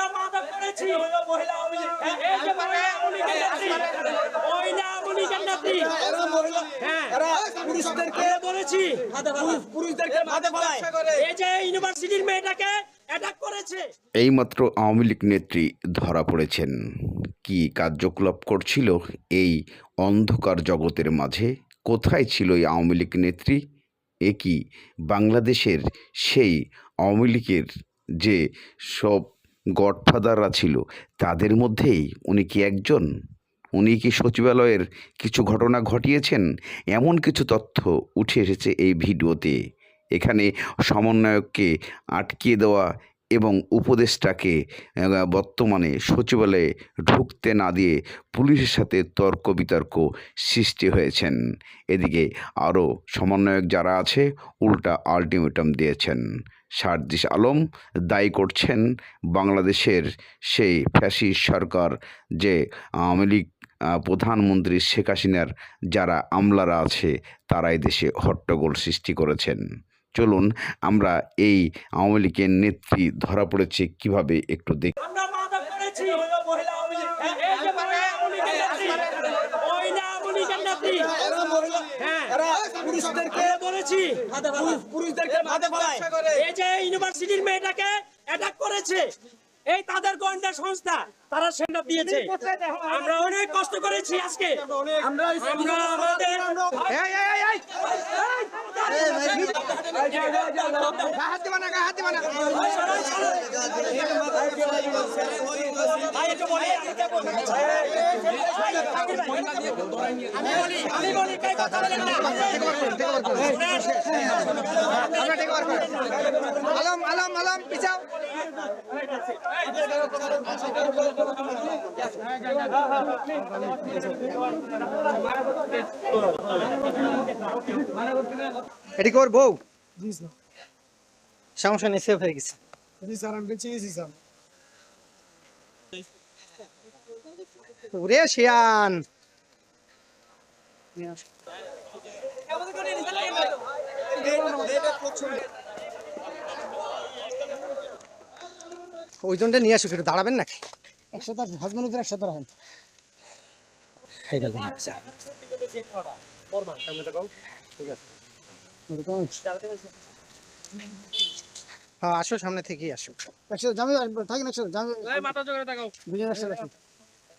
আমরা মাদক করেছি। এই যে মহিলা আওয়ামী লীগের নেত্রী, মহিলা আওয়ামী লীগের নেত্রী। হ্যাঁ, পুরুষদেরকে বলেছি পুরুষদেরকে মাদক করে। এই যে ইউনিভার্সিটির মেয়েটাকে অ্যাটাক করেছে। এইমাত্র আওয়ামী লীগ নেত্রী ধরা পড়েছেন। কি কার্যকলাপ করছিল এই অন্ধকার জগতের মাঝে? কোথায় ছিল এই আওয়ামী লীগ নেত্রী? এ কি বাংলাদেশের সেই আওয়ামী লীগের যে সব গডফাদাররা ছিল। তাদের মধ্যেই উনি কি একজন? উনি কি সচিবালয়ের কিছু ঘটনা ঘটিয়েছেন? এমন কিছু তথ্য উঠে এসেছে এই ভিডিওতে। এখানে সমন্বয়ককে আটকিয়ে দেওয়া এবং উপদেষ্টাকে বর্তমানে সচিবালয়ে ঢুকতে না দিয়ে পুলিশের সাথে তর্ক বিতর্ক সৃষ্টি হয়েছেন। এদিকে আরও সমন্বয়ক যারা আছে, উল্টা আলটিমেটাম দিয়েছেন। সারদিস আলম দায়ী করছেন বাংলাদেশের সেই ফ্যাসি সরকার যে আওয়ামী লীগ প্রধানমন্ত্রী শেখ হাসিনার যারা আমলারা আছে তারাই দেশে হট্টগোল সৃষ্টি করেছেন। চলুন আমরা এই আওয়ামী লীগের নেত্রী ধরা পড়েছে কীভাবে একটু দেখি আমরা মাদক করেছি এই যে মহিলা আওয়ামী লীগের নেত্রী, মহিলা আওয়ামী লীগের নেত্রী। হ্যাঁ, পুরুষদেরকে আমরা বলেছি পুরুষদেরকে মাদক ব্যবসা করে এই যে ইউনিভার্সিটির মেয়েটাকে অ্যাটাক করেছে এই তাদের গোয়েন্দা সংস্থা তারা সেটা দিয়েছে আমরা অনেক কষ্ট করেছি আজকে আমরা আমাদের আমি বলি আমি বলি আলম আলম আলম পিছাও। এটি কর বউ। সমস্যা নেই সেফ হয়ে গেছে। জি স্যার আমি স্যার। ওরে শিয়ান। ওই জনটা নিয়ে আসুক একটু দাঁড়াবেন নাকি? একসাথে হাজবেন্ড ওদের একসাথে রাখেন। হ্যাঁ আসো সামনে থেকেই আসো। একসাথে জামি থাকেন একসাথে জামি দুজন একসাথে রাখেন।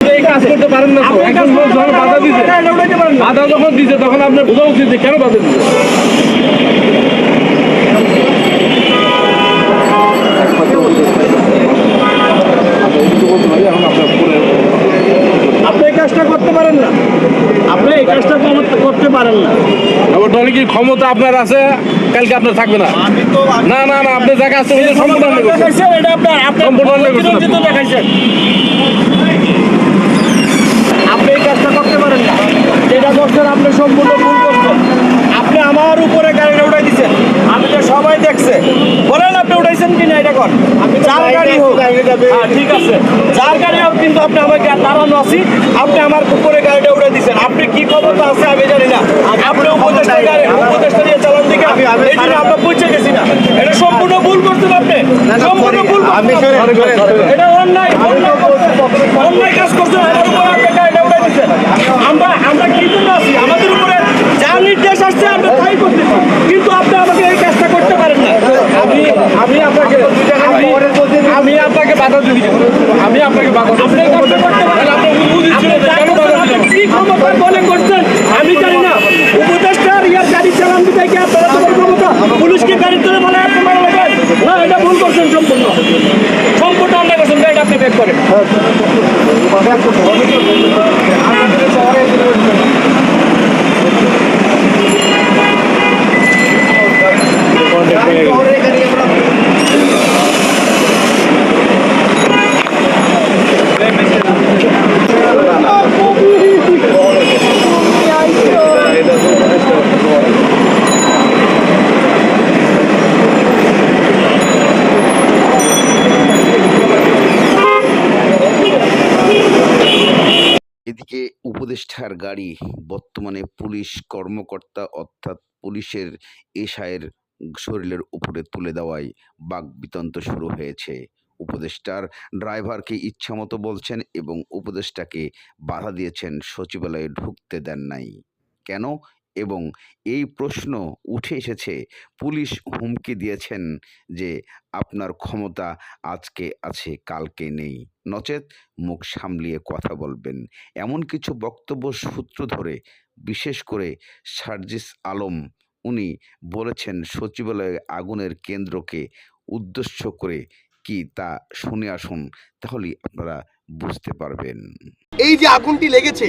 এই কাজ করতে পারেন না যখন যখন তখন আপনার বোঝা উচিত যে কেন বাধা আপনি এই কাজটা করতে পারেন না। আপনি এই কাজটা করতে- পারেন না। এবার তাহলে কি ক্ষমতা আপনার আছে? কালকে আপনার থাকবে না? না না না আপনি সম্পূর্ণ সম্পূর্ণ অন্যায় আপনি। আপনি এই কাজটা করতে পারেন না। যেটা করছেন আপনি সম্পূর্ণ ভুল করছেন। আপনি আমার উপরে গাড়িটা উঠাই দিচ্ছেন আমি তো সবাই দেখছে। বলেন যার গাড়ি হোক। হ্যাঁ, ঠিক আছে। যার গাড়ি কিন্তু আপনি আমাকে দাঁড়ানো আছি। আপনি আমার উপরে গাড়িটা উড়ে দিচ্ছেন আপনি কি ক্ষমতা আছে আমি জানি না। আপনি উপদেষ্টা গাড়ি উপদেষ্টা দিয়ে চালান দিকে। এই জন্য আমরা পৌঁছে গেছি না। এটা সম্পূর্ণ ভুল করছেন আপনি। সম্পূর্ণ ভুল করছেন Okay. উপদেষ্টার গাড়ি বর্তমানে পুলিশ কর্মকর্তা অর্থাৎ পুলিশের এশায়ের শরীরের উপরে তুলে দেওয়ায় বাকবিতন্ত শুরু হয়েছে। উপদেষ্টার ড্রাইভারকে ইচ্ছামতো বলছেন এবং উপদেষ্টাকে বাধা দিয়েছেন সচিবালয়ে ঢুকতে দেন নাই। কেন? এবং এই প্রশ্ন উঠে এসেছে, পুলিশ হুমকি দিয়েছেন যে আপনার ক্ষমতা আজকে আছে, কালকে নেই। নচেত মুখ সামলিয়ে কথা বলবেন। এমন কিছু বক্তব্য সূত্র ধরে, বিশেষ করে সার্জিস আলম, উনি বলেছেন সচিবালয়ে আগুনের কেন্দ্রকে উদ্দেশ্য করে কি তা শুনে আসুন, তাহলেই আপনারা বুঝতে পারবেন। এই যে আগুনটি লেগেছে,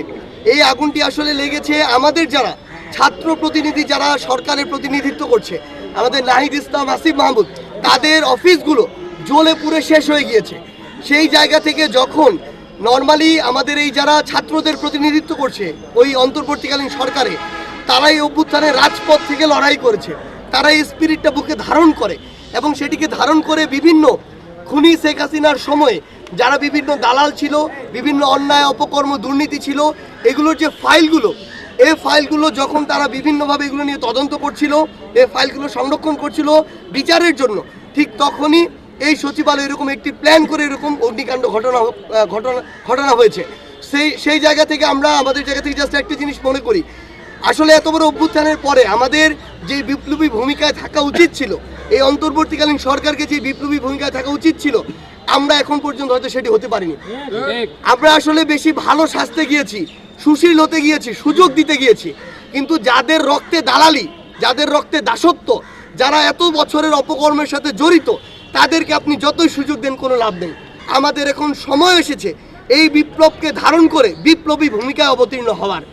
এই আগুনটি আসলে লেগেছে আমাদের যারা ছাত্র প্রতিনিধি যারা সরকারের প্রতিনিধিত্ব করছে, আমাদের নাহিদ ইসলাম, আসিফ মাহমুদ, তাদের অফিসগুলো জ্বলে পুড়ে শেষ হয়ে গিয়েছে। সেই জায়গা থেকে যখন নর্মালি আমাদের এই যারা ছাত্রদের প্রতিনিধিত্ব করছে, ওই অন্তর্বর্তীকালীন সরকারে, তারাই অভ্যুত্থানে রাজপথ থেকে লড়াই করেছে। তারা এই স্পিরিটটা বুকে ধারণ করে এবং সেটিকে ধারণ করে বিভিন্ন খুনি শেখ হাসিনার সময়ে যারা বিভিন্ন দালাল ছিল, বিভিন্ন অন্যায়, অপকর্ম, দুর্নীতি ছিল, এগুলোর যে ফাইলগুলো এই ফাইলগুলো যখন তারা বিভিন্নভাবে এগুলো নিয়ে তদন্ত করছিল এই ফাইলগুলো সংরক্ষণ করছিল বিচারের জন্য ঠিক তখনই এই সচিবালয় এরকম একটি প্ল্যান করে এরকম অগ্নিকাণ্ড ঘটনা ঘটনা ঘটনা হয়েছে। সেই সেই জায়গা থেকে আমরা আমাদের জায়গা থেকে জাস্ট একটা জিনিস মনে করি আসলে এত বড় অভ্যুত্থানের পরে আমাদের যে বিপ্লবী ভূমিকায় থাকা উচিত ছিল এই অন্তর্বর্তীকালীন সরকারকে যে বিপ্লবী ভূমিকায় থাকা উচিত ছিল আমরা এখন পর্যন্ত হয়তো সেটি হতে পারিনি। আমরা আসলে বেশি ভালো সাজতে গিয়েছি। সুশীল হতে গিয়েছি, সুযোগ দিতে গিয়েছি। কিন্তু যাদের রক্তে দালালি, যাদের রক্তে দাসত্ব, যারা এত বছরের অপকর্মের সাথে জড়িত, তাদেরকে আপনি যতই সুযোগ দেন, কোনো লাভ নেই। আমাদের এখন সময় এসেছে এই বিপ্লবকে ধারণ করে বিপ্লবী ভূমিকায় অবতীর্ণ হওয়ার।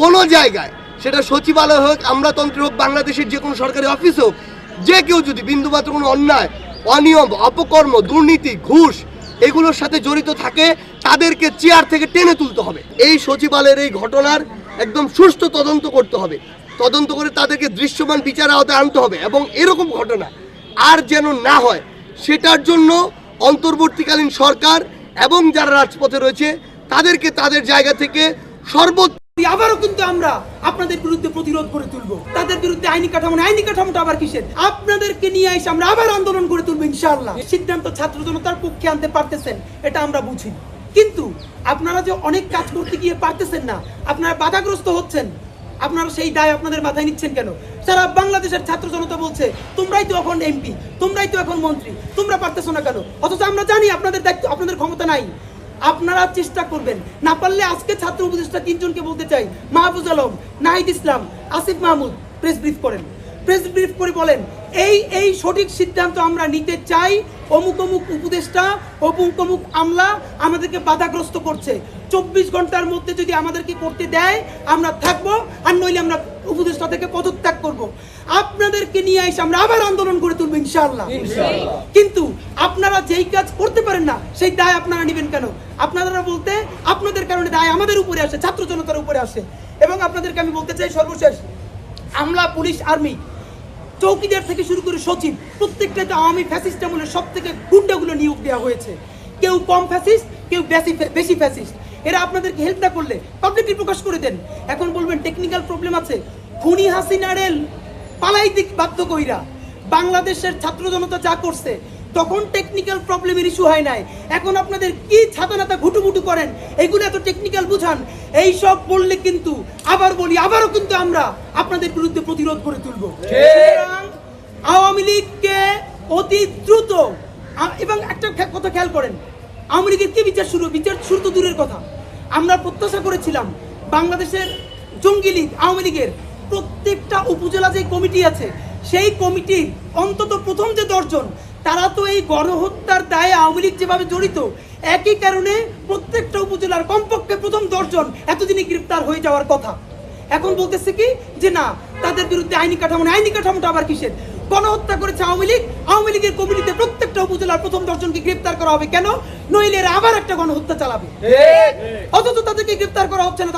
কোনো জায়গায়, সেটা সচিবালয় হোক, আমলাতন্ত্র হোক, বাংলাদেশের যে কোনো সরকারি অফিস হোক, যে কেউ যদি বিন্দুমাত্র কোনো অন্যায়, অনিয়ম, অপকর্ম, দুর্নীতি, ঘুষ, এগুলোর সাথে জড়িত থাকে তাদেরকে চেয়ার থেকে টেনে তুলতে হবে। এই সচিবালয়ের এই ঘটনার একদম সুষ্ঠু তদন্ত করতে হবে। তদন্ত করে তাদেরকে দৃশ্যমান বিচার আওতায় আনতে হবে এবং এরকম ঘটনা আর যেন না হয়, সেটার জন্য অন্তর্বর্তীকালীন সরকার এবং যারা রাজপথে রয়েছে, তাদেরকে তাদের জায়গা থেকে সর্বোচ্চ আবারও কিন্তু আমরা আপনাদের বিরুদ্ধে প্রতিরোধ করে তুলবো। তাদের বিরুদ্ধে আইনি কাঠামো আইনি কাঠামোটা আবার কিসের? আপনাদেরকে নিয়ে এসে আমরা আবার আন্দোলন করে তুলবো ইনশাআল্লাহ। সিদ্ধান্ত ছাত্র জনতার পক্ষে আনতে পারতেছেন, এটা আমরা বুঝি। কিন্তু আপনারা যে অনেক কাজ করতে গিয়ে পারতেছেন না, আপনারা বাধাগ্রস্ত হচ্ছেন। আপনারা সেই দায় আপনাদের মাথায় নিচ্ছেন কেন? সারা বাংলাদেশের ছাত্র জনতা বলছে, তোমরাই তো এখন এমপি, তোমরাই তো এখন মন্ত্রী, তোমরা পারতেছো না কেন? অথচ আমরা জানি আপনাদের দায়িত্ব, আপনাদের ক্ষমতা নাই। আপনারা চেষ্টা করবেন, না পারলে আজকে ছাত্র উপদেষ্টা তিনজনকে বলতে চাই মাহবুজ আলম, নাহিদ ইসলাম, আসিফ মাহমুদ, প্রেস ব্রিফ করেন। প্রেস ব্রিফ করে বলেন, এই এই সঠিক সিদ্ধান্ত আমরা নিতে চাই অমুক অমুক উপদেষ্টা অমুক অমুক আমলা আমাদেরকে বাধাগ্রস্ত করছে। চব্বিশ ঘণ্টার মধ্যে যদি আমাদেরকে করতে দেয় আমরা থাকব আর নইলে আমরা উপদেষ্টা থেকে পদত্যাগ করব। আপনাদেরকে নিয়ে এসে আমরা আবার আন্দোলন করে তুলবো ইনশাআল্লাহ। কিন্তু আপনারা যেই কাজ করতে পারেন না সেই দায় আপনারা নেবেন কেন? আপনারা বলতে আপনাদের কারণে দায় আমাদের উপরে আসে ছাত্র জনতার উপরে আসে। এবং আপনাদেরকে আমি বলতে চাই সর্বশেষ আমলা পুলিশ আর্মি চৌকিদার থেকে শুরু করে সচিব প্রত্যেকটাতে আওয়ামী ফ্যাসিস্ট আমলের সব থেকে গুন্ডাগুলো নিয়োগ দেওয়া হয়েছে। কেউ কম ফ্যাসিস্ট কেউ বেশি বেশি ফ্যাসিস্ট এরা আপনাদেরকে হেল্প না করলে পাবলিকলি প্রকাশ করে দেন। এখন বলবেন টেকনিক্যাল প্রবলেম আছে। খুনি হাসিনারেল পালাই দিক বাধ্য কইরা। বাংলাদেশের ছাত্র জনতা যা করছে তখন টেকনিক্যাল প্রবলেমের ইস্যু হয় নাই। এখন আপনাদের কি ছাতানাতা ঘুটুমুটু করেন? এগুলো এত টেকনিক্যাল বুঝান। এই সব বললে কিন্তু আবার বলি আবারও কিন্তু আমরা আপনাদের বিরুদ্ধে প্রতিরোধ করে তুলব। আওয়ামী লীগকে অতি দ্রুত এবং একটা কথা খেয়াল করেন আওয়ামী লীগের কি বিচার শুরু? বিচার শুরু তো দূরের কথা। আমরা প্রত্যাশা করেছিলাম বাংলাদেশের জঙ্গি লীগ আওয়ামী লীগের প্রত্যেকটা উপজেলা যে কমিটি আছে সেই কমিটির অন্তত প্রথম যে দশজন তারা তো এই গণহত্যার দায়ে আওয়ামী লীগ যেভাবে জড়িত একই কারণে প্রত্যেকটা উপজেলার কমপক্ষে প্রথম দশজন এতদিনে গ্রেপ্তার হয়ে যাওয়ার কথা। এখন বলতেছে কি যে না তাদের বিরুদ্ধে আইনি কাঠামো আইনি কাঠামোটা আবার কিসের? গণহত্যা করেছে আওয়ামী লীগ। আওয়ামী লীগের কমিটিতে প্রত্যেকটা উপজেলার প্রথম দশজনকে গ্রেপ্তার করা হবে কেন? নইলে আবার একটা গণহত্যা চালাবে। অথচ তাদেরকে গ্রেপ্তার করা হচ্ছে না।